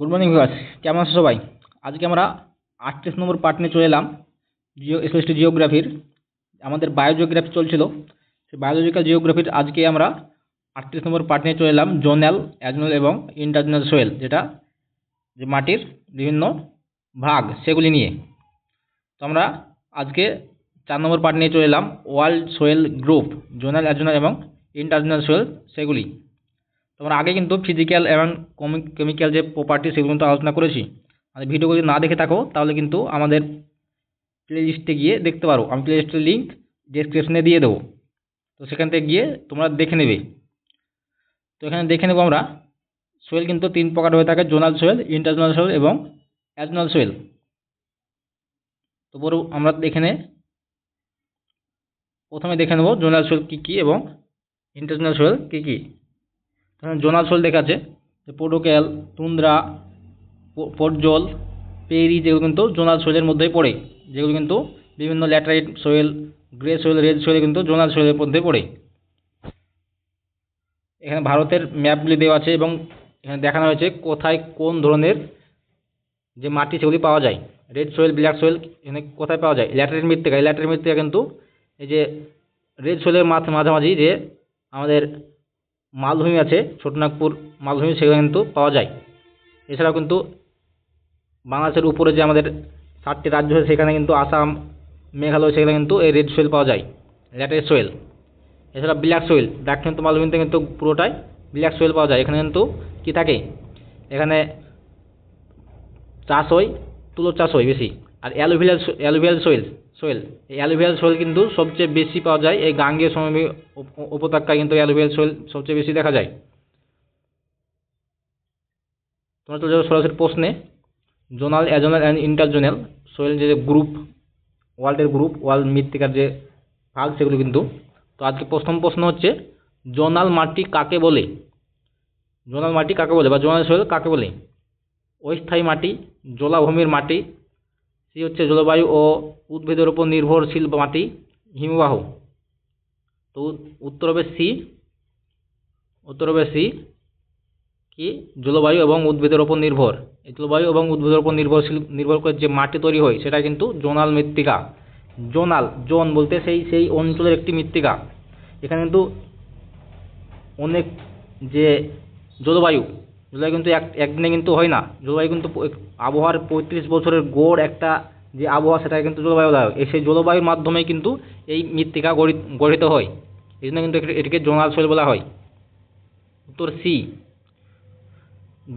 Good morning viewers কেমন আছো সবাই? আজকে আমরা আটত্রিশ নম্বর পার্ট নিয়ে চলে এলাম জিও স্পেশালি জিওগ্রাফির আমাদের বায়োজিওগ্রাফি চলছিল। সেই বায়োলজিক্যাল জিওগ্রাফির আজকে আমরা আটত্রিশ নম্বর পার্ট নিয়ে চলে এলাম জোনাল অ্যাজনাল এবং ইন্টারজোনাল সোয়েল যেটা যে মাটির বিভিন্ন ভাগ, সেগুলি নিয়ে। তো আমরা আজকে চার নম্বর পার্ট নিয়ে চলে এলাম world soil group zonal azonal এবং ইন্টারজোনাল সোয়েল সেগুলি। তোমরা আগে কিন্তু ফিজিক্যাল এবং কেমিক্যাল যে প্রপার্টি সেগুলো কিন্তু আলোচনা করেছি। আর ভিডিও যদি না দেখে থাকো, তাহলে কিন্তু আমাদের প্লে লিস্টে গিয়ে দেখতে পারো। আমি প্লে লিস্টের লিঙ্ক ডেসক্রিপশনে দিয়ে দেবো। তো সেখান থেকে গিয়ে তোমরা দেখে নেবে। তো এখানে দেখে নেব আমরা সোয়েল কিন্তু তিন প্রকার হয়ে থাকে, জোনাল সোয়েল ইন্টারজোনাল সোয়েল এবং অ্যাজনাল সোয়েল তো বড় আমরা দেখে নে, প্রথমে দেখে নেব জোনাল সোয়েল কী কী এবং ইন্টারজোনাল সোয়েল কী কী। জোনাল সোয়েল দেখা আছে পোটোক্যাল তুন্দ্রা পর্জল পেরি যেগুলো কিন্তু জোনাল সোয়েলের মধ্যেই পড়ে। যেগুলো কিন্তু বিভিন্ন laterite soil, grey soil, red soil কিন্তু জোনাল সোয়েলের মধ্যে পড়ে। এখানে ভারতের ম্যাপগুলি দেওয়া আছে এবং এখানে দেখানো হয়েছে কোথায় কোন ধরনের যে মাটি সেগুলি পাওয়া যায়। রেড সোয়েল, ব্ল্যাক সোয়েল, এখানে কোথায় পাওয়া যায়? ল্যাটারাইট মৃত্তিকা। ল্যাটারাইট মৃত্তিকা কিন্তু এই যে রেড সোয়েলের মাঝামাঝি যে আমাদের মালভূমি আছে, ছোটনাগপুর মালভূমি সেখানে কিন্তু পাওয়া যায়। এছাড়াও কিন্তু বাংলাদেশের উপরে যে আমাদের সাতটি রাজ্য আছে, সেখানে কিন্তু আসাম, মেঘালয়, সেখানে কিন্তু এই রেড সোয়েল পাওয়া যায় ল্যাটারাইট সোয়েল এছাড়া ব্ল্যাক সোয়েল দাক্ষিণাত্য মালভূমিতে কিন্তু পুরোটাই ব্ল্যাক সোয়েল পাওয়া যায়। এখানে কিন্তু কী থাকে? এখানে চাষ হয়, তুলোর চাষ হয় বেশি। আর অ্যালুভিয়াল অ্যালুভিয়াল সোয়েল সোয়েল। এই অ্যালুভিয়াল সোয়েল কিন্তু সবচেয়ে বেশি পাওয়া যায়। এই গাঙ্গেয় সমভূমি উপত্যকায় কিন্তু অ্যালুভিয়াল সোয়েল সবচেয়ে বেশি দেখা যায়। তোমরা চলে যাব সরাসরি প্রশ্নে। Zonal, azonal and intrazonal soil যে গ্রুপ, ওয়ার্ল্ডের গ্রুপ, ওয়ার্ল্ড মৃত্তিকার যে ভাগ, সেগুলো কিন্তু। তো আজকে প্রথম প্রশ্ন হচ্ছে, জোনাল মাটি কাকে বলে? জোনাল মাটি কাকে বলে বা জোনাল সোয়েল কাকে বলে? অস্থায়ী মাটি, জলাভূমির মাটি সি হচ্ছে জলবায়ু ও উদ্ভিদের উপর নির্ভরশীল মাটি, হিমবাহ। তো উত্তর হবে সি। উত্তর হবে সি কি? জলবায়ু এবং উদ্ভিদের উপর নির্ভর। এই জলবায়ু এবং উদ্ভিদের উপর নির্ভরশীল, নির্ভর করে যে মাটি তৈরি হয়, সেটা কিন্তু জোনাল মৃত্তিকা। জোনাল, জোন বলতে সেই সেই অঞ্চলের একটি মৃত্তিকা। এখানে কিন্তু অনেক যে জলবায়ু জলবায়ু কিন্তু এক, একদিনে কিন্তু হয় না। জলবায়ু কিন্তু আবহাওয়ার পঁয়ত্রিশ বছরের গড় একটা যে আবহাওয়া সেটাকে কিন্তু জলবায়ু দেওয়া হয় সেই জলবায়ুর মাধ্যমেই কিন্তু এই মৃত্তিকা গঠিত হয়। এই জন্য কিন্তু এটিকে জোনাল সোয়েল বলা হয়। উত্তর সি,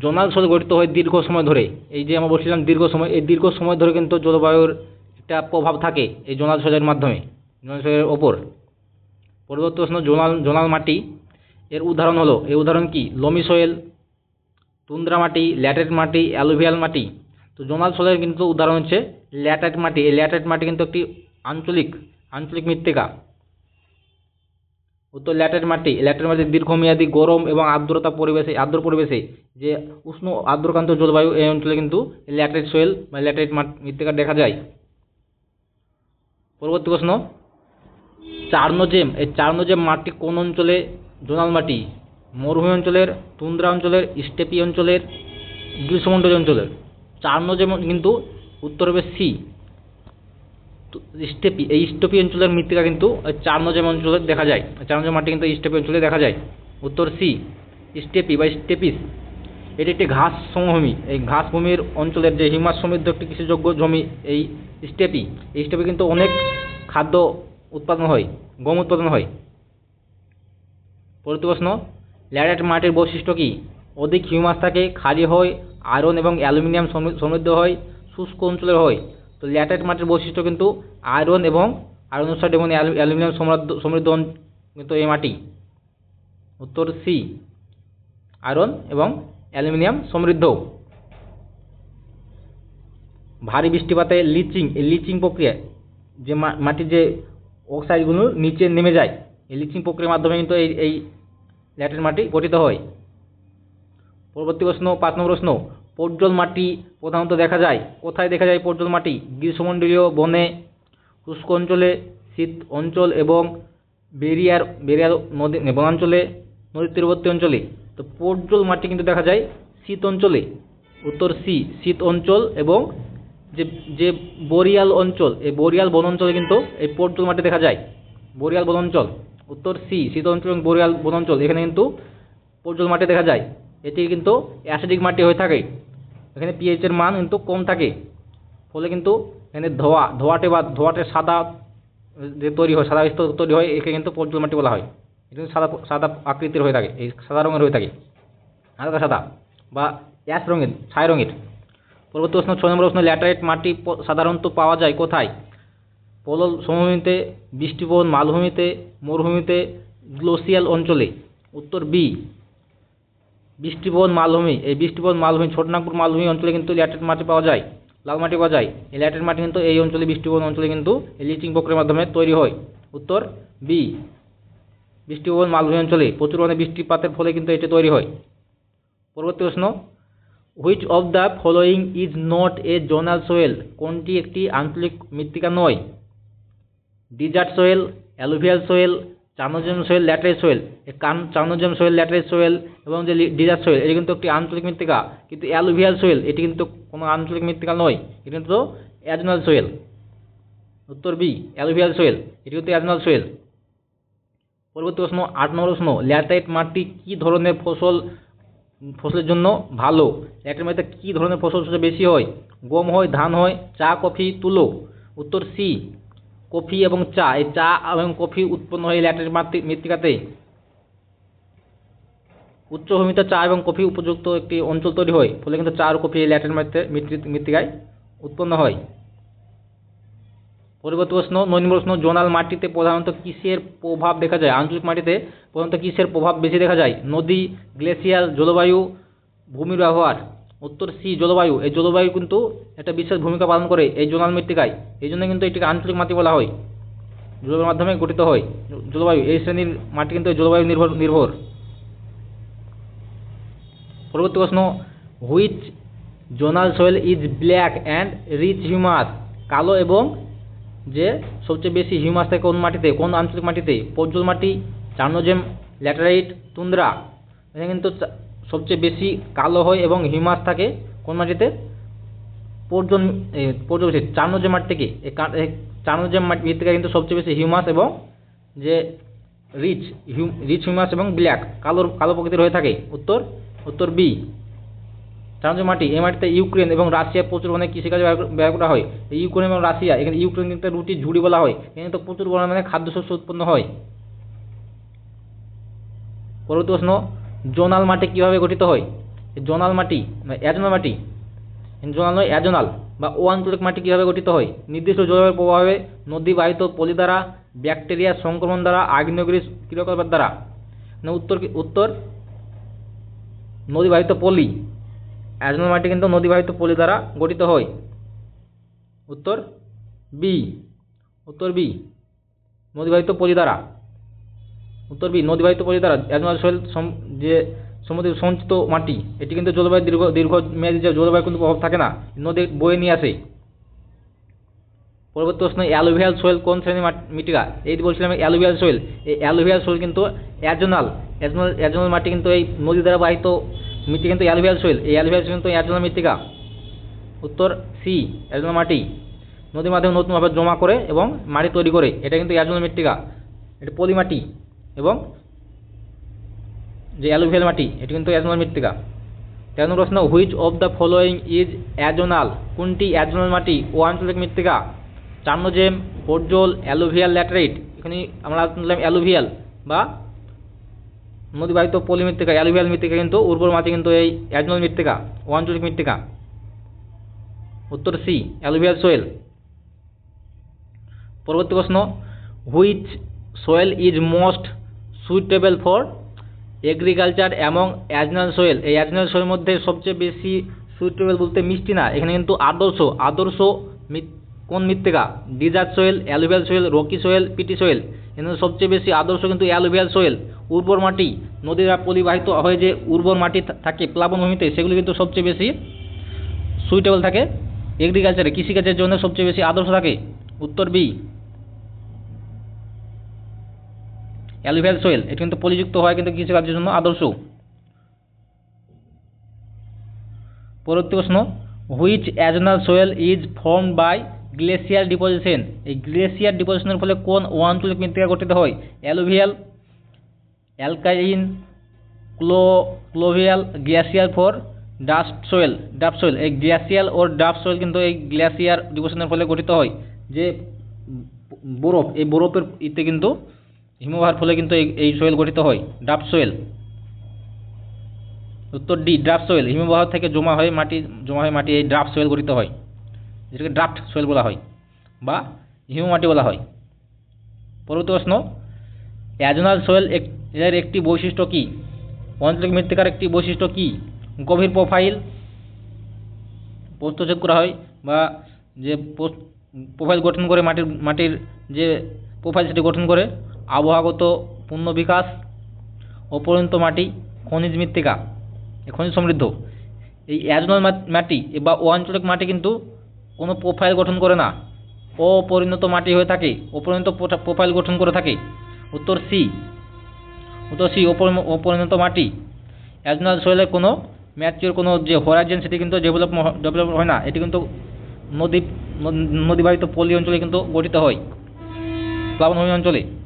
জোনাল সোয়েল গঠিত হয় দীর্ঘ সময় ধরে। এই যে আমরা বলছিলাম দীর্ঘ সময়, এই দীর্ঘ সময় ধরে কিন্তু জলবায়ুর একটা প্রভাব থাকে এই জোনাল সোয়েলের মাধ্যমে, জোনাল সোয়েলের ওপর। পরবর্তী প্রশ্ন জোনাল জোনাল মাটি। এর উদাহরণ হলো, এই উদাহরণ কি? লমি সোয়েল তুন্দ্রা মাটি, ল্যাটেট মাটি, অ্যালুভিয়াল মাটি। তো জোনাল সোয়েলের কিন্তু উদাহরণ হচ্ছে ল্যাটাইট মাটি। এই ল্যাটাইট মাটি কিন্তু একটি আঞ্চলিক আঞ্চলিক মৃত্তিকা। উত্তর ল্যাটাইট মাটি। ল্যাটাইট মাটি দীর্ঘমেয়াদী, গরম এবং আর্দ্রতা পরিবেশে, আর্দ্র পরিবেশে যে উষ্ণ আর্দ্রকান্ত জলবায়ু, এই অঞ্চলে কিন্তু ল্যাটেট সোয়েল বা ল্যাটাইট মৃত্তিকা দেখা যায়। পরবর্তী প্রশ্ন, চার্নোজেম। এই চার্নোজেম মাটি কোন অঞ্চলে জোনাল মাটি? মরুভূমি অঞ্চলের, তুন্দ্রা অঞ্চলের স্টেপি অঞ্চলের গ্রীষ্মমণ্ডলীয় অঞ্চলের। চার্নোজেম কিন্তু উত্তর হবে সি। স্টেপি এই স্টেপি অঞ্চলের মৃত্তিকা কিন্তু চার্নোজেম অঞ্চলে দেখা যায়। চার্নোজেম মাটি কিন্তু স্টেপি অঞ্চলে দেখা যায়। উত্তর সি স্টেপি বা স্টেপিস এটি একটি ঘাস সমভূমি। এই ঘাস ভূমির অঞ্চলের যে হিমাস সমৃদ্ধ একটি কৃষিযোগ্য জমি, এই স্টেপি এই স্টেপি কিন্তু অনেক খাদ্য উৎপাদন হয়, গম উৎপাদন হয়। পরবর্তী প্রশ্ন ল্যাটারাইট মাটির বৈশিষ্ট্য কী? অধিক হিউমাস থাকে, খালি হয়, আয়রন এবং অ্যালুমিনিয়াম সমৃদ্ধ হয়, শুষ্ক অঞ্চলের হয়। তো ল্যাটারাইট মাটির বৈশিষ্ট্য কিন্তু আয়রন এবং আয়রন অক্সাইড এবং অ্যালুমিনিয়াম সমৃদ্ধ সমৃদ্ধ কিন্তু এই মাটি। উত্তর সি আয়রন এবং অ্যালুমিনিয়াম সমৃদ্ধ। ভারী বৃষ্টিপাতে লিচিং, এই লিচিং প্রক্রিয়া যে মাটির যে অক্সাইডগুলো নিচে নেমে যায়, এই লিচিং প্রক্রিয়ার মাধ্যমে কিন্তু এই এই ল্যাটের মাটি গঠিত হয়। পরবর্তী প্রশ্ন, পাঁচ নম্বর প্রশ্ন, পর্জল মাটি প্রধানত দেখা যায়। কোথায় দেখা যায় পর্জল মাটি? গ্রীষ্মমণ্ডলীয় বনে, শুষ্ক অঞ্চলে, শীত অঞ্চল এবং বেরিয়ার বেরিয়ার নদী, বনাঞ্চলে, নদীর তীরবর্তী অঞ্চলে। তো পর্জল মাটি কিন্তু দেখা যায় শীত অঞ্চলে। উত্তর সি, শীত অঞ্চল এবং যে যে বরিয়াল অঞ্চল, এই বরিয়াল বন অঞ্চলে কিন্তু এই পর্তুল মাটি দেখা যায়। বরিয়াল বন অঞ্চল উত্তর সি শীত অঞ্চল এবং বরিয়াল বন অঞ্চল এখানে কিন্তু পর্তুল মাটি দেখা যায়। এটি কিন্তু অ্যাসিডিক মাটি হয়ে থাকে। এখানে পিএইচের মান কিন্তু কম থাকে। ফলে কিন্তু এখানে ধোয়া, ধোয়াটে বা ধোয়াটে সাদা যে তৈরি হয়, সাদা স্তর তৈরি হয়, একে কিন্তু পর্তুল মাটি বলা হয়। এটা সাদা সাদা আকৃতির হয়ে থাকে। এই সাদা রঙের হয়ে থাকে। হালকা সাদা বা অ্যাশ রঙের, ছাই রঙের। পরবর্তী প্রশ্ন, ছয় নম্বর প্রশ্ন, ল্যাটারাইট মাটি সাধারণত পাওয়া যায় কোথায়? পলল সমভূমিতে, বৃষ্টিবন মালভূমিতে, মরুভূমিতে, গ্লোসিয়াল অঞ্চলে। উত্তর বি বৃষ্টিবন মালভূমি। এই বৃষ্টিবন মালভূমি, ছোটনাগপুর মালভূমি অঞ্চলে কিন্তু ল্যাটেরাইট মাটি পাওয়া যায়, লাল মাটি পাওয়া যায়। এই ল্যাটেরাইট মাটি কিন্তু এই অঞ্চলে, বৃষ্টিবন অঞ্চলে কিন্তু এই লিচিং প্রক্রিয়ার মাধ্যমে তৈরি হয়। উত্তর বি বৃষ্টিবন মালভূমি অঞ্চলে প্রচুর পরিমাণে বৃষ্টিপাতের ফলে কিন্তু এটি তৈরি হয়। পরবর্তী প্রশ্ন which of the following is not a zonal soil কোনটি একটি আঞ্চলিক মৃত্তিকা নয়? Desert soil alluvial soil chernozem soil laterite soil কান চানোজেম সোয়েল ল্যাটারাইট সোয়েল এবং যে ডিজার্ট সোয়েল এটি কিন্তু একটি আঞ্চলিক মৃত্তিকা। কিন্তু অ্যালুভিয়াল সোয়েল এটি কিন্তু কোনো আঞ্চলিক মৃত্তিকা নয়, এটি কিন্তু অ্যাজনাল সোয়েল উত্তর বি, অ্যালুভিয়াল সোয়েল এটি কিন্তু অ্যাজনাল সোয়েল পরবর্তী প্রশ্ন, আট নম্বর প্রশ্ন, ল্যাটারাইট মাটি কী ধরনের ফসল, ফসলের জন্য ভালো? ল্যাটারাইট মাটিতে কী ধরনের ফসল সবচেয়ে বেশি হয়? গম হয়, ধান হয়, চা, কফি, তুলো। উত্তর সি কফি এবং চা, এই চা এবং কফি উৎপন্ন হয় ল্যাটারাইট মৃত্তিকাতে। উচ্চভূমিতে চা এবং কফি উপযুক্ত একটি অঞ্চল তৈরি হয়, ফলে কিন্তু চা আর কফি ল্যাটারাইট মৃত্তিকায় উৎপন্ন হয়। পরবর্তী প্রশ্ন নয় নম্বর প্রশ্ন, জোনাল মাটিতে প্রধানত কিসের প্রভাব দেখা যায়? আঞ্চলিক মাটিতে প্রধানত কিসের প্রভাব বেশি দেখা যায়? নদী গ্লেসিয়ার জলবায়ু, ভূমির ব্যবহার। উত্তর সি জলবায়ু। এই জলবায়ু কিন্তু একটা বিশেষ ভূমিকা পালন করে এই জোনাল মৃত্তিকায়। এই জন্য কিন্তু এটিকে আঞ্চলিক মাটি বলা হয়। জলবায়ুর মাধ্যমে গঠিত হয়। জলবায়ু, এই শ্রেণির মাটি কিন্তু জলবায়ু নির্ভর নির্ভর। পরবর্তী প্রশ্ন which zonal soil is black and rich humus কালো এবং যে সবচেয়ে বেশি হিউমাস থাকে কোন মাটিতে? কোন আঞ্চলিক মাটিতে? পর্জল মাটি চার্নোজেম ল্যাটারাইট, তুন্দ্রা। এখানে কিন্তু সবচেয়ে বেশি কালো হয় এবং হিউমাস থাকে কোন মাটিতে? পর্যন পর্জন পর্জল চার্নোজেম মাটি থেকে। কা- এই মাটি থেকে কিন্তু সবচেয়ে বেশি হিউমাস এবং যে রিচ রিচ হিউমাস এবং ব্ল্যাক কালো কালো প্রকৃতির হয়ে থাকে। উত্তর উত্তর বি। চারজন মাটি, এই মাটিতে ইউক্রেন এবং রাশিয়া প্রচুর পরিমাণে কৃষিকাজে ব্যবহার করা হয়। এই ইউক্রেন এবং রাশিয়া, এখানে ইউক্রেন কিন্তু রুটি ঝুড়ি বলা হয়। এখানে তো প্রচুর পরিমাণে খাদ্যশস্য উৎপন্ন হয়। পরবর্তী প্রশ্ন জোনাল মাটি কীভাবে গঠিত হয়? জোনাল মাটি বা অ্যাজোনাল মাটি, জোনাল নয় অ্যাজোনাল বা ও আঞ্চলিক মাটি কীভাবে গঠিত হয়? নির্দিষ্ট জলবায়ুর প্রভাবে নদী বাহিত পলি দ্বারা, ব্যাকটেরিয়া সংক্রমণ দ্বারা, আগ্নেয়গিরি ক্রিয়াকলাপের দ্বারা। উত্তর উত্তর? নদীবাহিত পলি। অ্যাজোনাল মাটি কিন্তু নদীবাহিত পলি দ্বারা গঠিত হয়। উত্তর বি উত্তর বি নদীবাহিত পলি দ্বারা। উত্তর বি, নদীবাহিত পলি দ্বারা অ্যাজোনাল সোয়েল যে সমুদ্রে সঞ্চিত মাটি, এটি কিন্তু জলবায়ু দীর্ঘ দীর্ঘ মেয়াদী যে জলবায়ু কিন্তু প্রভাব থাকে না নদী বয়ে নিয়ে আসে। পরবর্তী প্রশ্ন, অ্যালুভিয়াল সোয়েল কোন শ্রেণির মাট- মৃত্তিকা? এই বলছিলাম, অ্যালুভিয়াল সোয়েল এই অ্যালুভিয়াল সোয়েল কিন্তু অ্যাজোনাল অ্যাজোনাল অ্যাজোনাল মাটি কিন্তু এই নদী দ্বারা বাহিত মৃত্তিকা কিন্তু অ্যালুভিয়াল সোয়েল এই অ্যালুভিয়াল সোয়েল কিন্তু অ্যাজোনাল মৃত্তিকা। উত্তর সি, অ্যাজোনাল মাটি, নদীর মাধ্যমে নতুনভাবে জমা করে এবং মাটি তৈরি করে, এটা কিন্তু অ্যাজোনাল মৃত্তিকা। এটা পলি মাটি এবং যে অ্যালুভিয়াল মাটি, এটি কিন্তু অ্যাজোনাল মৃত্তিকা। তেরো নম্বর প্রশ্ন which of the following is azonal কোনটি অ্যাজোনাল মাটি? ও আঞ্চলিক মৃত্তিকা। Chernozem podzol alluvial laterite. এখানে আমরা নিলাম অ্যালুভিয়াল বা নদীবাহিত পলি মৃত্তিকা অ্যালুভিয়াল মৃত্তিকা কিন্তু উর্বর মাটি কিন্তু এই অ্যাজোনাল মৃত্তিকা, ও আঞ্চলিক মৃত্তিকা। উত্তর সি, অ্যালুভিয়াল সোয়েল। পরবর্তী প্রশ্ন which soil is most suitable for agriculture এবং অ্যাজনাল সোয়েল এই অ্যাজনাল সোয়েলের মধ্যে সবচেয়ে বেশি সুইটেবল বলতে মিষ্টি না। এখানে কিন্তু আদর্শ। আদর্শ কোন মৃত্তিকা? Desert soil alluvial soil rocky soil peaty soil এখানে সবচেয়ে বেশি আদর্শ কিন্তু অ্যালুভিয়াল সোয়েল উর্বর মাটি। নদীরা পরিবাহিত হয়ে যে উর্বর মাটি থাকে প্লাবনভূমিতে। সেগুলি কিন্তু সবচেয়ে বেশি সুইটেবল থাকে। এগ্রিকালচারে কৃষিকাজের জন্য সবচেয়ে বেশি আদর্শ থাকে। উত্তর বি অ্যালুভিয়াল সোয়েল, এটি কিন্তু পলিযুক্ত হয় কিন্তু কৃষিকাজের জন্য আদর্শ। পরবর্তী প্রশ্ন which azonal soil is form by glacier deposition এই গ্লেসিয়ার ডিপোজিশনের ফলে কোন অঞ্চলিক মৃত্তিকা গঠিত হয়? অ্যালুভিয়াল অ্যালকাইন, ক্লো, colluvial glacier for dust soil, ডাব সোয়েল। এই গ্লেসিয়াল ও ডাব সোয়েল কিন্তু এই গ্লেসিয়ার ডিপোজিশনের ফলে গঠিত হয়। যে বরফ, এই বরফের ইতে কিন্তু হিমবাহের ফলে কিন্তু এই সোয়েল গঠিত হয় ডাব সোয়েল। উত্তর ডি, ড্রাফট সোয়েল। হিমবাহ থেকে জমা হয়ে মাটি, জমা হয়ে মাটি এই ড্রাফট সোয়েল গঠিত হয়, যেটাকে ড্রাফট সোয়েল বলা হয়, বা হিম মাটি বলা হয়। পরবর্তী প্রশ্ন, অ্যাজনাল সোয়েল এর একটি বৈশিষ্ট্য কী? অঞ্চলিক মৃত্তিকার একটি বৈশিষ্ট্য কী? গভীর প্রোফাইল প্রস্থচ্ছেদ করা হয়, বা যে প্রোফাইল গঠন করে মাটির মাটির যে প্রোফাইল সেটি গঠন করে আবহাওয়াগত পূর্ণ বিকাশ অপরিণত মাটি, খনিজ মৃত্তিকা খনিজ সমৃদ্ধ। এই অ্যাজনাল মাটি বা অআঞ্চলিক মাটি কিন্তু কোনো প্রোফাইল গঠন করে না। অপরিণত মাটি হয়ে থাকে, অপরিণত প্রোফাইল গঠন করে থাকে। উত্তর সি। উত্তর সি অপরি- অপরিণত মাটি। অ্যাজনাল সোয়েলের কোনো ম্যাচিওর কোনো যে হোরাইজেন সেটি কিন্তু ডেভেলপ ডেভেলপ হয় না। এটি কিন্তু নদী নদ- নদীবাহিত পলি অঞ্চলে কিন্তু গঠিত হয়। প্লাবনভূমি অঞ্চলে।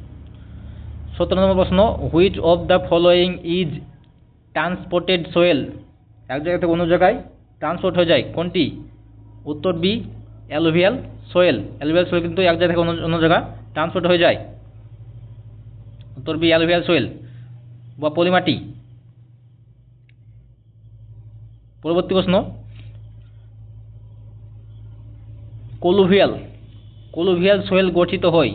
সতেরো নম্বর প্রশ্ন which of the following is transported soil এক জায়গা থেকে অন্য জায়গায় ট্রান্সপোর্ট হয়ে যায়, কোনটি? উত্তর B alluvial soil alluvial soil কিন্তু এক জায়গা থেকে অন্য অন্য জায়গায় ট্রান্সপোর্ট হয়ে যায়। উত্তর বি অ্যালোভিয়াল সোয়েল বা পলিমাটি। পরবর্তী প্রশ্ন কোলুভিয়াল কোলুভিয়াল সোয়েল গঠিত হয়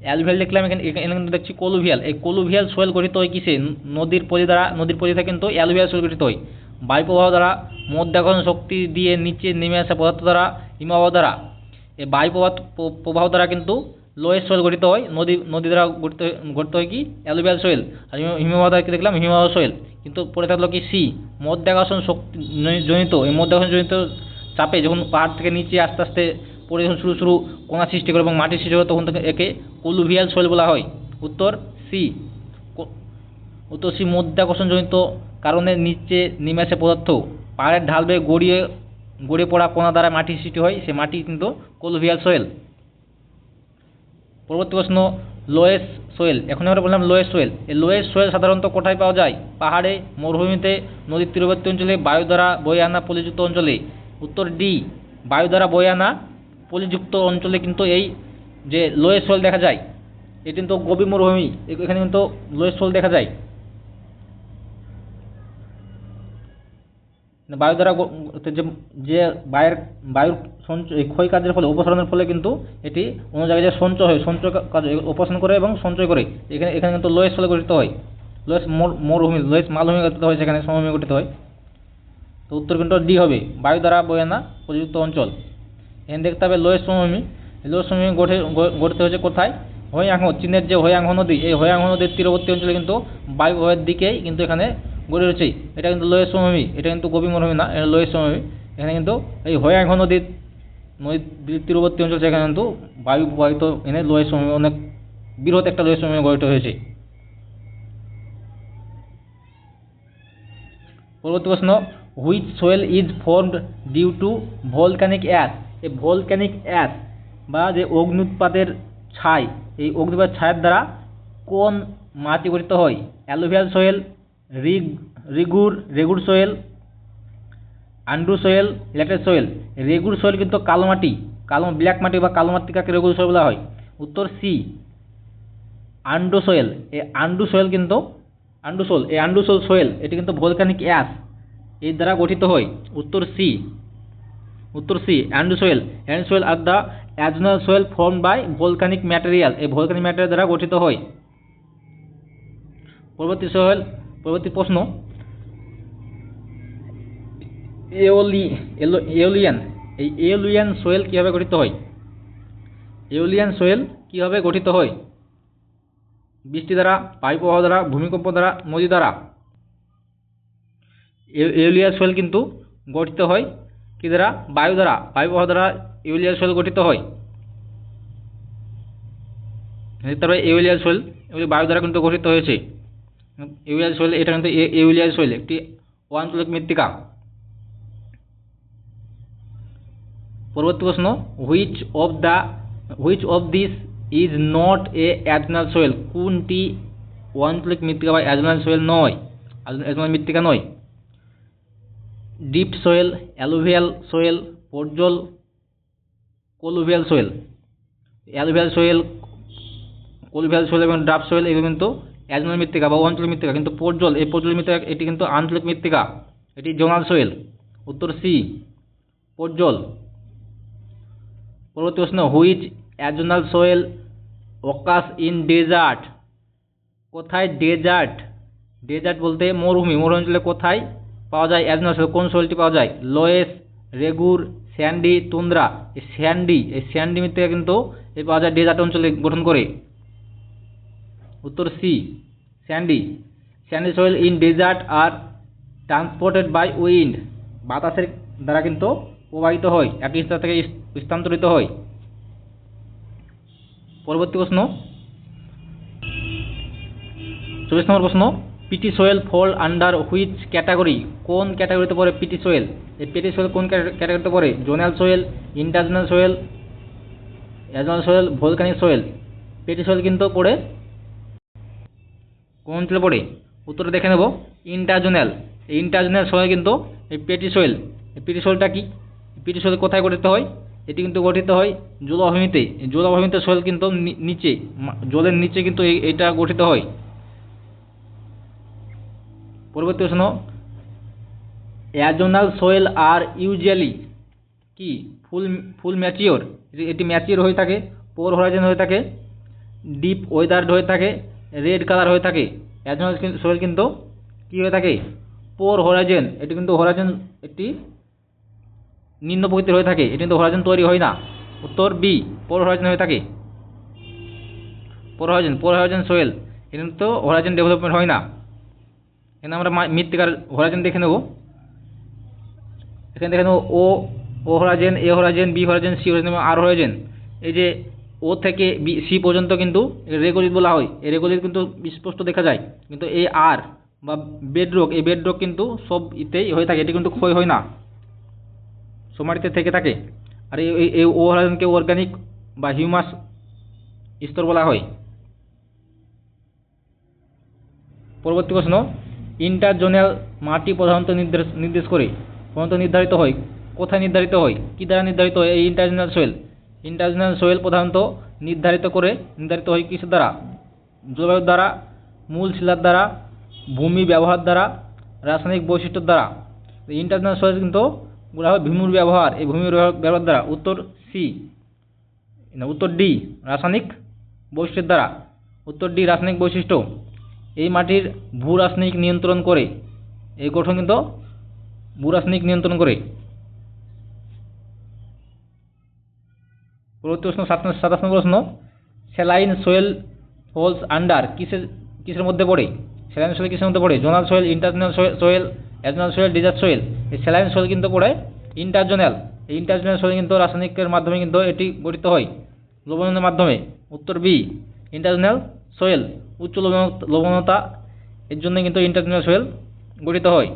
অ্যালভিয়াল দেখলাম, এখানে এখানে কিন্তু দেখছি কোলুভিয়াল। এই কোলুভিয়াল সোয়েল গঠিত হয় কিসে? নদীর পলি দ্বারা নদীর পলি থেকে কিন্তু অ্যালুভিয়াল সোয়েল গঠিত হয়। বায়ুপ্রবাহ দ্বারা মধ্যাকর্ষণ শক্তি দিয়ে নিচে নেমে আসা পদার্থ দ্বারা, হিমবাহ দ্বারা। এই বায়ু প্রবাহ দ্বারা কিন্তু লোয়েস সোয়েল গঠিত হয়। নদী নদী দ্বারা গঠিত গঠিত হয় কি? অ্যালুভিয়াল সোয়েল আর হিম- হিমবাহ দ্বারা কি দেখলাম? হিমবাহ সোয়েল কিন্তু পড়ে থাকল কি? সি মধ্যাকর্ষণ শক্তি জনিত। এই মধ্যাকর্ষণ জনিত চাপে যখন পাহাড় থেকে নিচে আস্তে আস্তে পড়ে যখন শুরু শুরু কোনা সৃষ্টি করে এবং মাটির সৃষ্টি করে তখন থেকে একে কলুভিয়াল সোয়েল বলা হয়। উত্তর, সি। উত্তর, সি মধ্যাকর্ষণজনিত কারণে নিচে নেমে আসে পদার্থ। পাহাড়ের ঢাল বেয়ে গড়িয়ে গড়িয়ে পড়া কোনা দ্বারা মাটির সৃষ্টি হয়, সে মাটি কিন্তু কলুভিয়াল সোয়েল পরবর্তী প্রশ্ন, লোয়েস সোয়েল এখন আমরা বললাম লোয়েস সোয়েল এই লোয়েস সোয়েল সাধারণত কোথায় পাওয়া যায়? পাহাড়ে, মরুভূমিতে, নদীর তীরবর্তী অঞ্চলে, বায়ু দ্বারা বয়ে আনা পলিযুক্ত অঞ্চলে। উত্তর, ডি। বায়ু দ্বারা বয়ে আনা পলিযুক্ত অঞ্চলে কিন্তু এই যে লোয়েস সোয়েল দেখা যায়, এটি কিন্তু গভীর মরুভূমি এখানে কিন্তু লোয়েস সোয়েল দেখা যায়। বায়ু দ্বারা যে বায়ুর বায়ুর সঞ্চয় ক্ষয় কাজের ফলে, অপসারণের ফলে কিন্তু এটি অন্য জায়গায় যে সঞ্চয় হয়, সঞ্চয় কাজ অপসারণ করে এবং সঞ্চয় করে। এখানে এখানে কিন্তু লোয়েস ফলে গঠিত হয়। লোয়েস মর- মরুভূমি লোয়েস মালভূমি গঠিত হয় সেখানে, সমভূমি গঠিত হয়। তো উত্তর কিন্তু ডি হবে। বায়ু দ্বারা বয়ে না প্রযুক্ত অঞ্চল। এখানে দেখতে হবে লোয়েস সমভূমি। লোয়েস সমভূমি গঠে গঠিত হয়েছে কোথায়? হয়াংহ, চীনের যে হয়াংহ নদী, এই হয়াংহ নদীর তীরবর্তী অঞ্চলে কিন্তু বায়ু দিকেই কিন্তু এখানে গড়ে রয়েছে এটা কিন্তু লোয়েস সমভূমি, এটা কিন্তু গভীর মরুভূমি না, এটা লোয়েস সমভূমি। এখানে কিন্তু এই হয়াংহ নদীর নদীর তীরবর্তী অঞ্চল সেখানে কিন্তু বায়ু প্রবাহিত এনে লোয়েস সমভূমি, অনেক বৃহৎ একটা লোয়েস সমভূমি গঠিত হয়েছে। পরবর্তী প্রশ্ন which soil is formed due to volcanic ash এই ভলক্যানিক অ্যাশ বা যে অগ্নুৎপাতের ছাই, এই অগ্নুৎপাত ছায়ের দ্বারা কোন মাটি গঠিত হয়? অ্যালুভিয়াল সোয়েল, রিগ, regur, regur soil undo soil laterite soil. Regur soil কিন্তু কালো মাটি, কালো ব্ল্যাক মাটি বা কালো মাটি কাকে রেগুর সোয়েল বলা হয়। উত্তর সি, আন্ডু সোয়েল। এই আন্ডু সোয়েল কিন্তু আন্ডুসোল এই আন্ডুসোল সোয়েল এটি কিন্তু ভলকানিক অ্যাশ, এর দ্বারা গঠিত হয়। উত্তর সি উত্তর C, ando soil and soil are the azonal soil form by volcanic material. এই ভোলকানিক ম্যাটেরিয়াল দ্বারা গঠিত হয়। পরবর্তী সোয়েল পরবর্তী প্রশ্ন। এওলি এওলিয়ান। এই এওলিয়ান সোয়েল কীভাবে গঠিত হয়? এওলিয়ান সোয়েল কীভাবে গঠিত হয়? বৃষ্টি দ্বারা বায়ু প্রবাহ দ্বারা, ভূমিকম্প দ্বারা, নদী দ্বারা। এওলিয়ান সোয়েল কিন্তু গঠিত হয় কি দ্বারা? বায়ু দ্বারা। বায়ু প্রবাহ দ্বারা এওলিয়ান সোয়েল গঠিত হয়। তারপরে এওলিয়ান সোয়েল এগুলি বায়ু দ্বারা কিন্তু গঠিত হয়েছে। এওলিয়ান সোয়েল এটা কিন্তু এওলিয়ান সোয়েল একটি অআঞ্চলিক মৃত্তিকা। পরবর্তী প্রশ্ন which of the which of this is not a azonal soil কোনটি ওয়ানপ্লিক মৃত্তিকা বা অ্যাজনাল সোয়েল নয়? অ্যাজনাল মৃত্তিকা নয়। Deep soil, alluvial soil, podzol, colluvial soil. Alluvial soil, colluvial soil এবং ড্রাফ সোয়েল এগুলো কিন্তু অ্যাজনাল মৃত্তিকা বা অঞ্চলিক মৃত্তিকা, কিন্তু পর্জল, এই পর্জল মৃত্তিকা, এটি কিন্তু আঞ্চলিক মৃত্তিকা, এটি জোনাল সোয়েল। উত্তর সি, পর্জল। পরবর্তী প্রশ্ন, which azonal soil occurs in desert? কোথায় ডেজার্ট? ডেজার্ট বলতে মরুভূমি মরু অঞ্চলে কোথায়? পাওয়া যায় অ্যাজনাল সোয়েল কোন সোয়েলটি পাওয়া যায়? Loess, regur, sandy, tundra. এই স্যান্ডি এই স্যান্ডি মৃত্তিকা কিন্তু এই পাওয়া যায় ডেজার্ট অঞ্চলে গঠন করে। উত্তর C sandy. Sandy soil in desert are transported by wind বাতাসের দ্বারা কিন্তু প্রবাহিত হয়, এক স্থান থেকে স্থানান্তরিত হয়। পরবর্তী প্রশ্ন। চব্বিশ নম্বর প্রশ্ন। Peaty soil fall under which category? কোন ক্যাটাগরিতে পড়ে পিটি সোয়েল এই পিটি সোয়েল কোন ক্যাটাগরিতে পড়ে? Zonal soil intrazonal soil azonal soil volcanic soil peaty soil কিন্তু পড়ে কোন অঞ্চলে পড়ে? উত্তরটা দেখে নেব। ইন্টারজোনাল এই ইন্টারজোনাল সোয়েল কিন্তু এই পেটি সোয়েল এই পেটি সোয়েলটা কি? পেটি সোয়েল কোথায় গঠিত হয়? এটি কিন্তু গঠিত হয় জলভূমিতে। জলভূমিতে সোয়েল কিন্তু নিচে জলের নিচে কিন্তু এটা গঠিত হয়। পরবর্তী প্রশ্ন অ্যাজোনাল সোয়েল আর ইউজুয়ালি কি ফুল ফুল ম্যাচিওর? এটি ম্যাচিওর হয়ে থাকে, পোর হরাইজন হয়ে থাকে, ডিপ ওয়েদার্ড হয়ে থাকে, রেড কালার হয়ে থাকে। অ্যাজোনাল সোয়েল কিন্তু কী হয়ে থাকে? পোর হরাইজেন এটি কিন্তু হরাইজেন একটি নিম্ন প্রকৃতির হয়ে থাকে। এটি কিন্তু হরাইজেন তৈরি হয় না। উত্তর বি পোর হরাইজেন হয়ে থাকে। পোর হরাইজেন পোর হরাইজেন সোয়েল এটি কিন্তু হরাইজেন ডেভেলপমেন্ট হয় না। এখানে আমরা মৃত্তিকার হরাজেন দেখে নেব। এখানে দেখে নেব O O horizon A horizon B horizon C horizon এবং আর হরাইজেন এই যে ও থেকে বি সি পর্যন্ত কিন্তু রেগোলিত বলা হয়। এই রেগোলিত কিন্তু স্পষ্ট দেখা যায়। কিন্তু এই আর বা বেডরক এই বেডরক কিন্তু সব ইতেই হয়ে থাকে। এটি কিন্তু ক্ষয় হয় না। সমাটিতে থেকে থাকে। আর এই ও হরাইজনকে অর্গানিক বা হিউমাস স্তর বলা হয়। পরবর্তী প্রশ্ন। ইন্টারজোনাল মাটি প্রধানত নির্দেশ নির্দেশ করে, প্রধানত নির্ধারিত হয়, কোথায় নির্ধারিত হয়, কী দ্বারা নির্ধারিত হয়, এই ইন্টারজোনাল সোয়েল। ইন্টারজোনাল সোয়েল প্রধানত নির্ধারিত করে, নির্ধারিত হয় কিসের দ্বারা? জলবায়ুর দ্বারা, মূল শিলার দ্বারা, ভূমি ব্যবহার দ্বারা, রাসায়নিক বৈশিষ্ট্যের দ্বারা। ইন্টারজোনাল সোয়েল কিন্তু বলা হয় ভূমির ব্যবহার। এই ভূমির ব্যবহার- দ্বারা উত্তর সি উত্তর ডি, রাসায়নিক বৈশিষ্ট্যের দ্বারা। উত্তর ডি, রাসায়নিক বৈশিষ্ট্য। এই মাটির ভূ রাসায়নিক নিয়ন্ত্রণ করে, এই গঠন কিন্তু ভূ রাসায়নিক নিয়ন্ত্রণ করে। পরবর্তী প্রশ্ন, সাত সাতাশ নম্বর প্রশ্ন, স্যালাইন সোয়েল ফলস আন্ডার কিসের কিসের মধ্যে পড়ে? স্যালাইন সোয়েল কিসের মধ্যে পড়ে? Zonal soil interzonal soil azonal soil desert soil. এই স্যালাইন সোয়েল কিন্তু পড়ে ইন্টারজোনাল। এই ইন্টারজোনাল সোয়েল কিন্তু রাসায়নিকের মাধ্যমে কিন্তু এটি গঠিত হয়। লবণের মাধ্যমে। উত্তর বি, ইন্টারজোনাল সোয়েল। উচ্চ লবণ- লবণতা এর জন্য কিন্তু ইন্টারজোনাল সোয়েল গঠিত হয়।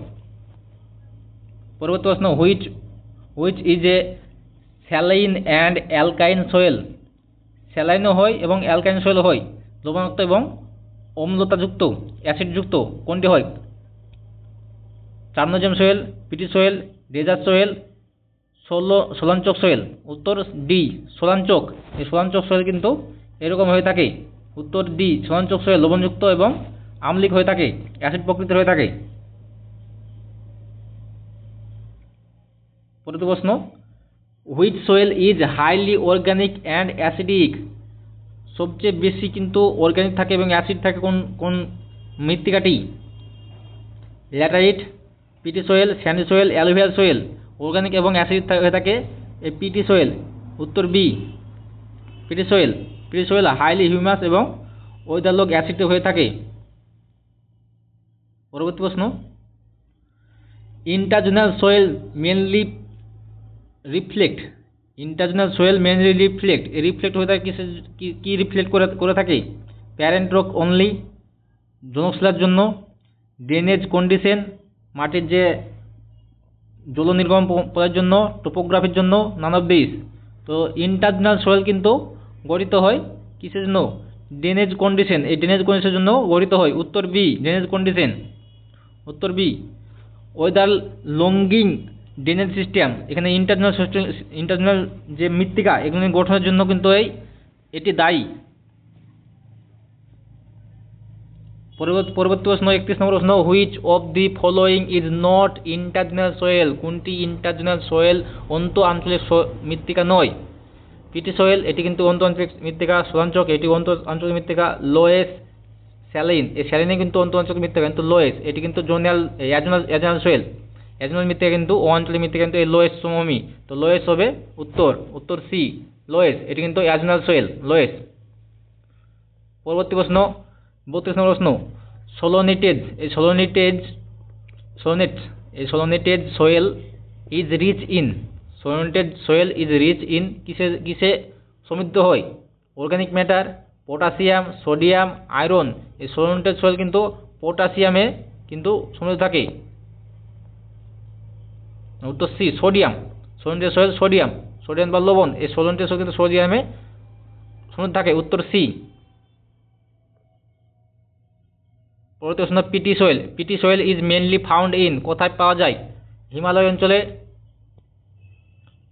পরবর্তী প্রশ্ন which which is a saline and অ্যালকাইন soil স্যালাইনও হয় এবং অ্যালকাইন সোয়েলও হয়। লবণাক্ত এবং অম্লতাযুক্ত অ্যাসিডযুক্ত কোনটি হয়? চার্নোজেম Soyel peaty soil desert Soyel ষোলো সোলাঞ্চক সোয়েল উত্তর ডি সোলাঞ্চক এই সোলাঞ্চক সোয়েল কিন্তু এরকম হয়ে থাকে। উত্তর ডি সোলাঞ্চক সোয়েল লবণযুক্ত এবং আম্লিক হয়ে থাকে অ্যাসিড প্রকৃতির হয়ে থাকে। পরবর্তী প্রশ্ন which soil is highly organic and acidic সবচেয়ে বেশি কিন্তু অর্গানিক থাকে এবং অ্যাসিড থাকে কোন কোন মৃত্তিকাটি? Laterite peaty soil sandy soil alluvial soil organic এবং অ্যাসিড হয়ে থাকে এই পিটি সোয়েল উত্তর B peaty soil peaty soil highly humus এবং ওইদালোক অ্যাসিড হয়ে থাকে। পরবর্তী প্রশ্ন। Interzonal soil mainly reflect interzonal soil mainly reflect reflect হয়ে থাকে কিসের কি- রিফ্লেক্ট করে করে থাকে? প্যারেন্ট রক অনলি জনশিলার জন্য। ড্রেনেজ কন্ডিশন মাটির যে জল নির্গম প- পথের জন্য। টোপোগ্রাফির জন্য। নান অফ দিস তো ইন্টারনাল সোয়েল কিন্তু গঠিত হয় কিসের জন্য? ড্রেনেজ কন্ডিশন এই ড্রেনেজ কন্ডিশনের জন্য গঠিত হয়। উত্তর বি ড্রেনেজ কন্ডিশন উত্তর B weather longing drainage system এখানে ইন্টারনাল ইন্টারনাল যে মৃত্তিকা, এগুলি গঠনের জন্য কিন্তু এই, এটি দায়ী। পরবর্তী প্রশ্ন, একত্রিশ নম্বর প্রশ্ন which of the following is not internal soil কোনটি ইন্টারনাল সয়েল অন্ত আঞ্চলিক মৃত্তিকা নয়। পিটি সোয়েল এটি কিন্তু অন্ত আঞ্চলিক মৃত্তিকা সোলাঞ্চক এটি অন্ত আঞ্চলিক মৃত্তিকা লোয়েস স্যালিন এই স্যালিনে কিন্তু অন্ত আঞ্চলিক মৃত্তিকা, কিন্তু লোয়েস এটি কিন্তু জোনাল অ্যাজনাল অ্যাজনাল সোয়েল অ্যাজনাল মৃত্তিকা কিন্তু ও আঞ্চলিক মৃত্তিকা, কিন্তু এই লোয়েস সমভূমি। তো লোয়েস হবে উত্তর উত্তর সি লোয়েস এটি কিন্তু অ্যাজনাল সোয়েল লোয়েস পরবর্তী প্রশ্ন, বত্রিশ নম্বর প্রশ্ন সোলোনিটেজ এই সোলোনিটেজ সোলোনেট এই solonetz soil is rich in solonetz soil is rich in কিসে কিসে সমৃদ্ধ হয়? Organic matter potassium sodium iron এই সোলোনিটেড সয়েল কিন্তু পটাশিয়ামে কিন্তু সমৃদ্ধ থাকে। উত্তর C sodium solonetz soil sodium sodium বা লবণ, এই সোলোনিটেড সোয়েল কিন্তু সোডিয়ামে সমৃদ্ধ থাকে। উত্তর সি, পরবর্তী প্রশ্ন peaty soil peaty soil is mainly found in কোথায় পাওয়া যায়? হিমালয় অঞ্চলে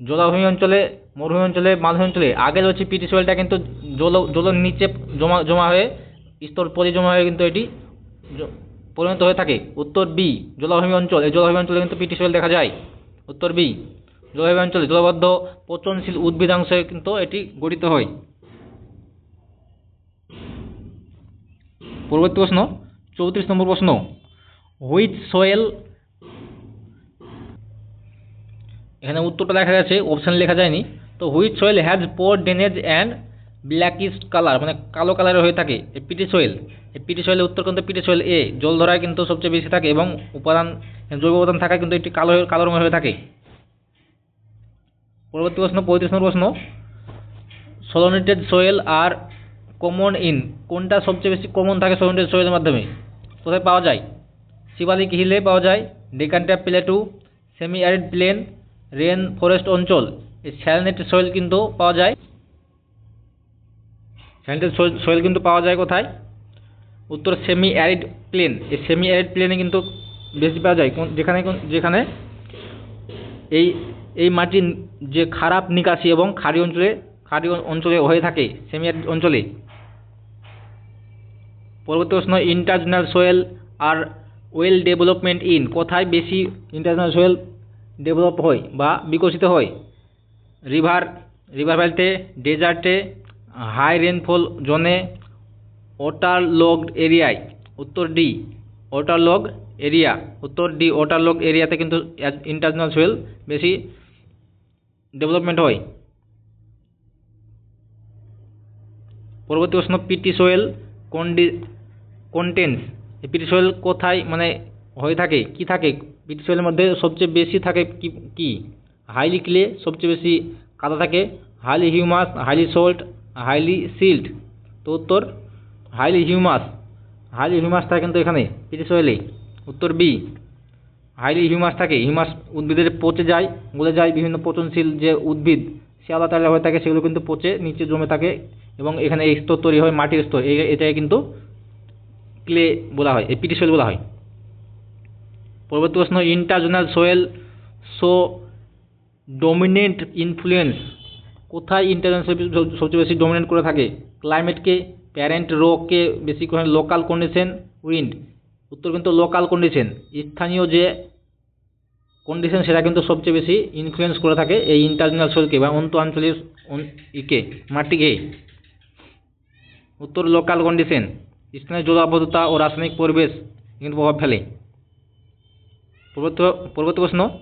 জলাভূমি অঞ্চলে, মরুভূমি অঞ্চলে, মালভূমি অঞ্চলে আগে রয়েছে পিটি সোয়েলটা কিন্তু জল, জলের নিচে জমা জমা হয়ে, স্তর পরি জমা হয়ে কিন্তু এটি পরিণত হয়ে থাকে। উত্তর বি জলাভূমি অঞ্চল, এই জলাভূমি অঞ্চলে কিন্তু পিটি সোয়েল দেখা যায়। উত্তর বি জলাভূমি অঞ্চলে জলবদ্ধ, পচনশীল উদ্ভিদাংশে কিন্তু এটি গঠিত হয়। পরবর্তী প্রশ্ন, চৌত্রিশ নম্বর প্রশ্ন হুইচ সোয়েল এখানে উত্তরটা দেখা গেছে অপশান লেখা যায়নি। তো which soil has poor drainage and blackish colour মানে কালো কালারের হয়ে থাকে এই পিটি সোয়েল এই পিটি সোয়েলের উত্তর কিন্তু পিটি সোয়েল এ জল ধরায় কিন্তু সবচেয়ে বেশি থাকে এবং উপাদান, জৈব উপাদান থাকায় কিন্তু একটি কালো কালো রঙের হয়ে থাকে। পরবর্তী প্রশ্ন, পঁয়ত্রিশ নম্বর প্রশ্ন। সোলোনেটেড সোয়েল আর কমন ইন কোনটা সবচেয়ে বেশি কমন থাকে সোলোনেটেড সোয়েলের মাধ্যমে? কোথায় পাওয়া যায়? শিবালিক হিলে পাওয়া যায় Deccan plateau semi arid plain rain forest অঞ্চল। এই স্যালনেটেড সোয়েল কিন্তু পাওয়া যায়। স্যালনেটেড সোয়েল কিন্তু পাওয়া যায় কোথায়? উত্তর সেমি অ্যারিড প্লেন। এই সেমি অ্যারিড প্লেনে কিন্তু বেশি পাওয়া যায়। যেখানে যেখানে এই এই মাটির যে খারাপ নিকাশি এবং খাড়ি অঞ্চলে খাড়ি অঞ্চলে হয়ে থাকে সেমি অ্যারিড অঞ্চলে। পরবর্তী প্রশ্ন internal soil R well development in. কোথায় বেশি ইন্টারনাল সোয়েল ডেভেলপ হয় বা বিকশিত হয় রিভার রিভার ভ্যালিতে ডেজার্টে হাই রেনফল জোনে ওয়াটার লগড এরিয়ায় উত্তর ডি ওয়াটার লগ এরিয়া উত্তর ডি ওয়াটার লগ এরিয়াতে কিন্তু ইন্টারনাল সোয়েল বেশি ডেভেলপমেন্ট হয় পরবর্তী প্রশ্ন, peaty soil contains peaty soil কোথায় মানে হয়ে থাকে, কি থাকে? পিটি সোয়েলের মধ্যে সবচেয়ে বেশি থাকে কি কি? হাইলি ক্লে সবচেয়ে বেশি কাদা থাকে। Highly humus highly salt highly silt তো উত্তর হাইলি হিউমাস হাইলি হিউমাস থাকে কিন্তু এখানে পিটি সোয়েলে উত্তর বি হাইলি হিউমাস থাকে। হিউমাস উদ্ভিদের পচে যায়, গলে যায়, বিভিন্ন পচনশীল যে উদ্ভিদ শ্যাওলা তালা হয়ে থাকে, সেগুলো কিন্তু পচে নিচে জমে থাকে এবং এখানে এই স্তর তৈরি হয়, মাটির স্তর। এটাকে কিন্তু ক্লে বলা হয়, এই পিটি সোয়েল বলা হয়। পরবর্তী প্রশ্ন interzonal soil so dominant influence. কোথায় ইন্টারজোনাল সবচেয়ে বেশি ডমিনেন্ট করে থাকে? ক্লাইমেটকে, প্যারেন্ট রোগকে বেশি করে লোকাল কন্ডিশন, উইন্ড। উত্তর কিন্তু লোকাল কন্ডিশন। স্থানীয় যে কন্ডিশন, সেটা কিন্তু সবচেয়ে বেশি ইনফ্লুয়েন্স করে থাকে এই ইন্টারনাল সোয়েলকে বা অন্ত আঞ্চলিক ইকে, মাটিকে। উত্তর, লোকাল কন্ডিশন। স্থানীয় জলাবদ্ধতা ও রাসায়নিক পরিবেশ কিন্তু প্রভাব ফেলে। পরবর্তী প্রশ্ন।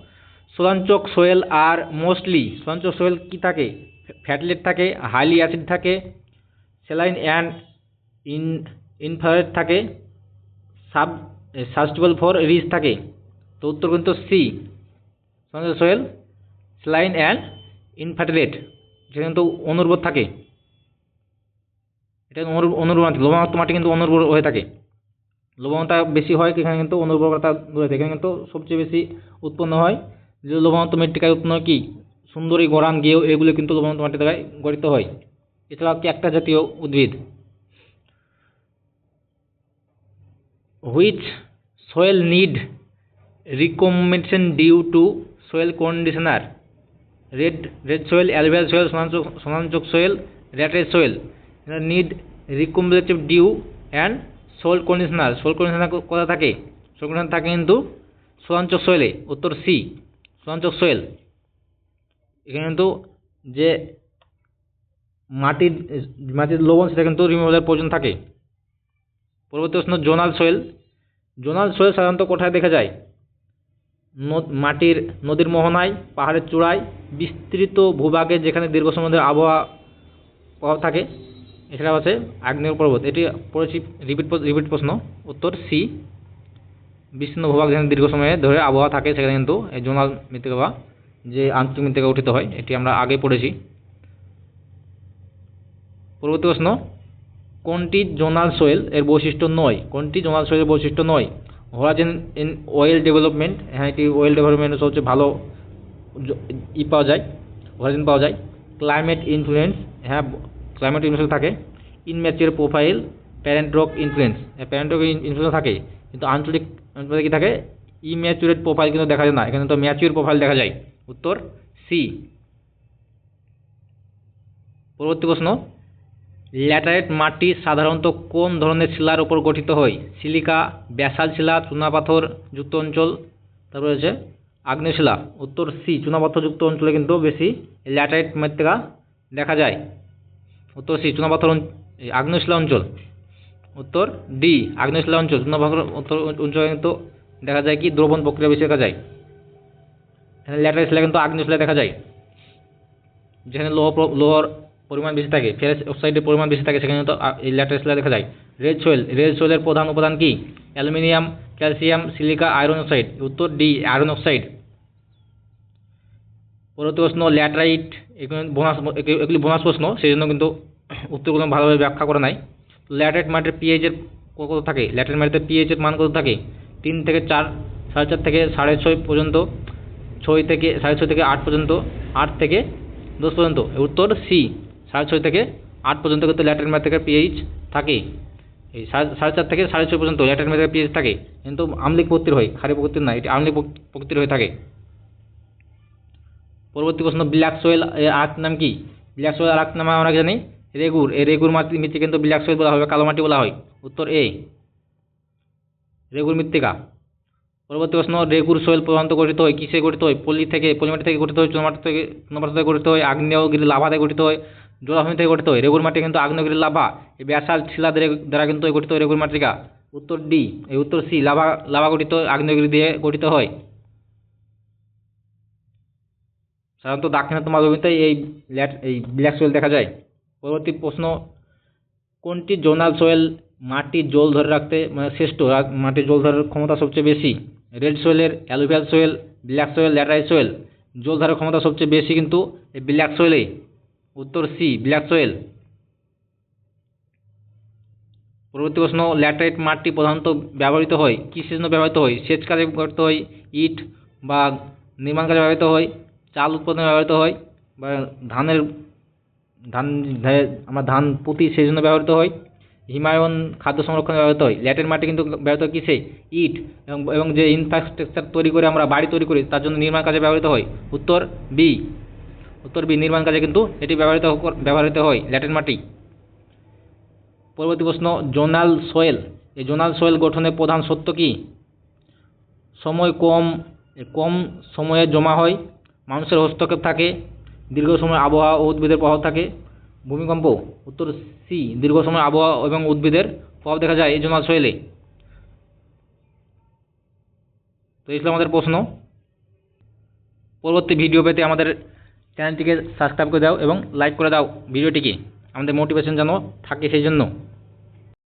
সোলাঞ্চক সোয়েল আর মোস্টলি, সোলাঞ্চক সোয়েল কি থাকে? ফ্যাটলেট থাকে, হাইলি অ্যাসিড থাকে, স্যালাইন অ্যান্ড ইন, ইনফ্রারেড থাকে, সাব সাস্টেবল ফর রিচ থাকে। তো উত্তর কিন্তু C solonchak soil, saline and infertile যেটা কিন্তু অনুর্বর থাকে। এটা অনুর- অনুর্বর মাটি, লবণাক্ত মাটি কিন্তু অনুর্বর হয়ে থাকে। লবণতা বেশি হয় এখানে কিন্তু অনুর্বরতা দূরে এখানে কিন্তু সবচেয়ে বেশি উৎপন্ন হয় যে লবণাক্ত মৃত্তিকায় উৎপন্ন কি? সুন্দরী গরান গেও এগুলো কিন্তু লবণাক্ত মৃত্তিকায় গঠিত হয়। এছাড়াও ক্যাকটা জাতীয় উদ্ভিদ। Which soil need recombination due to soil conditioner? Red red soil alluvial soil solonchak solonchak soil laterite soil need recumulative dew and soil conditioner soil conditioner কোথায় থাকে? soil কন্ডিশনার থাকে কিন্তু soil এ, উত্তর সি সোয়াঞ্চক soil. এখানে কিন্তু যে মাটির মাটির লবণ সেটা কিন্তু রিমুভালের প্রয়োজন থাকে। পরবর্তী প্রশ্ন, জোনাল সোয়েল জোনাল সোয়েল সাধারণত কোথায় দেখা যায়? মাটির, নদীর মোহনায়, পাহাড়ের চূড়ায় বিস্তৃত ভূভাগে যেখানে দীর্ঘ সময় ধরে আবহাওয়া প্রভাব থাকে। এছাড়াও আছে আগ্নেয় পর্বত। এটি পড়েছি রিপিট রিপিট প্রশ্ন। উত্তর সি বিস্তীর্ণ ভূভাগ যেখানে দীর্ঘ সময়ে ধরে আবহাওয়া থাকে, সেখানে কিন্তু এই জোনাল মৃত্তিকা বা যে আঞ্চলিক মৃত্তিকা গঠিত হয়, এটি আমরা আগে পড়েছি। পরবর্তী প্রশ্ন, কোনটি জোনাল সোয়েল এর বৈশিষ্ট্য নয়? কোনটি জোনাল সোয়েলের বৈশিষ্ট্য নয়? হোরাজেন ইন ওয়েল ডেভেলপমেন্ট হ্যাঁ এটি ওয়েল ডেভেলপমেন্টের সবচেয়ে ভালো ই পাওয়া যায় হোরাজেন পাওয়া যায়। ক্লাইমেট ইনফ্লুয়েন্স হ্যাঁ ক্লাইমেট ইনফ্লুয়েন্স থাকে immature profile parent rock influence parent rock influence থাকে কিন্তু আঞ্চলিক অঞ্চলে কি থাকে? ইম্যাচুরেট প্রোফাইল কিন্তু দেখা যায় না, এখানে তো ম্যাচিওর প্রোফাইল দেখা যায়। উত্তর সি পরবর্তী প্রশ্ন, ল্যাটারাইট মাটি সাধারণত কোন ধরনের শিলার উপর গঠিত হয়? সিলিকা, ব্যাসাল শিলা চুনাপাথর যুক্ত অঞ্চল, তারপরে রয়েছে আগ্নেয় শিলা উত্তর সি চুনাপাথর যুক্ত অঞ্চলে কিন্তু বেশি ল্যাটারাইট মৃত্তিকা দেখা যায়। উত্তর সি চুনাপাথর অঞ্চ- এই আগ্নেয় শিলা অঞ্চল। উত্তর ডি আগ্নেয় শিলা অঞ্চল চুনাপাথর অঞ্চল- কিন্তু দেখা যায় কি, দ্রবণ প্রক্রিয়া বেশি দেখা যায়। এখানে ল্যাটারাইট শিলা কিন্তু আগ্নেয় শিলা দেখা যায়। যেখানে লোহ লোহর পরিমাণ বেশি থাকে ফেরাস অক্সাইডের পরিমাণ বেশি থাকে, সেখানে তো আ- এই ল্যাটারাইট শিলা দেখা যায়। রেড সোয়েল, রেড সোয়েলের প্রধান উপাদান কি? Aluminium, calcium, silica, iron oxide. উত্তর ডি, আয়রন অক্সাইড। পরবর্তী প্রশ্ন, ল্যাটারাইট এগুলো বোনাস এগুলি বোনাস প্রশ্ন সেই জন্য কিন্তু উত্তরগুলো ভালোভাবে ব্যাখ্যা করা নাই। ল্যাটারাইট মাটির পিএইচের কত থাকে? ল্যাটারাইট মাটিতে পিএইচের মান কত থাকে? তিন থেকে চার, সাড়ে চার থেকে সাড়ে ছয় পর্যন্ত, ছয় থেকে, সাড়ে ছয় থেকে আট পর্যন্ত, আট থেকে দশ পর্যন্ত। উত্তর সি সাড়ে ছয় থেকে আট পর্যন্ত কিন্তু ল্যাটারাইট মাটি থেকে পিএইচ থাকে। এই সাড়ে সাড়ে চার থেকে সাড়ে ছয় পর্যন্ত ল্যাটারাইট মাটি থেকে পিএইচ থাকে। কিন্তু আম্লিক প্রকৃতির হয়, ক্ষারীয় প্রকৃতির না, এটি আম্লিক প্রক- প্রকৃতির হয়ে থাকে। পরবর্তী প্রশ্ন ব্ল্যাক সোয়েল এর নাম কি? ব্ল্যাক সোয়েল আরেক নাম আমরা জানি রেগুর এই রেগুর মাটি কিন্তু ব্ল্যাক সোয়েল বলা হয় কালো মাটি বলা হয়। উত্তর এ। রেগুর মৃত্তিকা। পরবর্তী প্রশ্ন, রেগুর সোয়েল প্রধানত গঠিত হয় কিসে গঠিত হয়? পলি থেকে, পলিমাটি থেকে গঠিত হয়, চুনামাটি থেকে চুনামাটি থেকে গঠিত হয় আগ্নেয়গিরি লাভা থেকে গঠিত হয়, জলাভূমি থেকে গঠিত হয়। রেগুর মাটি কিন্তু আগ্নেয়গিরি লাভা। এই ব্যাসাল শিলা দ্বারা কিন্তু গঠিত হয় রেগুর মাটিকা উত্তর ডি। এই উত্তর সি, লাভা লাভা গঠিত আগ্নেয়গিরি দিয়ে গঠিত হয়। সাধারণত দাক্ষিণাত্য মালভূমিতে এই ল্যাট এই ব্ল্যাক সোয়েল দেখা যায়। পরবর্তী প্রশ্ন, কোনটি জোনাল সোয়েল মাটির জল ধরে রাখতে মানে শ্রেষ্ঠ? মাটির জল ধরার ক্ষমতা সবচেয়ে বেশি? Red সোয়েলের alluvial soil black soil laterite soil জল ধরার ক্ষমতা সবচেয়ে বেশি কিন্তু এই ব্ল্যাক সোয়েলে উত্তর সি ব্ল্যাক সোয়েল পরবর্তী প্রশ্ন, ল্যাটারাইট মাটি প্রধানত ব্যবহৃত হয় কিসের জন্য ব্যবহৃত হয়? সেচ কাজে ব্যবহৃত হয়, ইট বা নির্মাণ কাজে ব্যবহৃত হয় চাল উৎপাদনে ব্যবহৃত হয় বা ধানের, ধান আমরা ধান পুঁতি সেই জন্য ব্যবহৃত হয়। হিমায়ন খাদ্য সংরক্ষণে ব্যবহৃত হয়। ল্যাটের মাটি কিন্তু ব্যবহৃত হয় কিসে? ইট এবং এবং যে ইনফ্রাস্ট্রাকচার তৈরি করে আমরা, বাড়ি তৈরি করি, তার জন্য নির্মাণ কাজে ব্যবহৃত হয়। উত্তর বি উত্তর বি নির্মাণ কাজে কিন্তু এটি ব্যবহৃত ব্যবহৃত হয় ল্যাটের মাটি। পরবর্তী প্রশ্ন, জোনাল সোয়েল। এই জোনাল সোয়েল গঠনের প্রধান সত্য কি? সময় কম কম সময়ে জমা হয়। মানুষের হস্তক্ষেপ থাকে, দীর্ঘ সময় আবহাওয়া ও উদ্ভিদের প্রভাব থাকে। ভূমিকম্প, উত্তর সি, দীর্ঘ সময় আবহাওয়া এবং উদ্ভিদের প্রভাব দেখা যায় এই জোনাল সোয়েলে তো এই আমাদের প্রশ্ন। পরবর্তী ভিডিও পেতে আমাদের চ্যানেলটিকে সাবস্ক্রাইব করে দাও এবং লাইক করে দাও ভিডিওটিকে। আমাদের মোটিভেশন যেন থাকে সেই জন্য।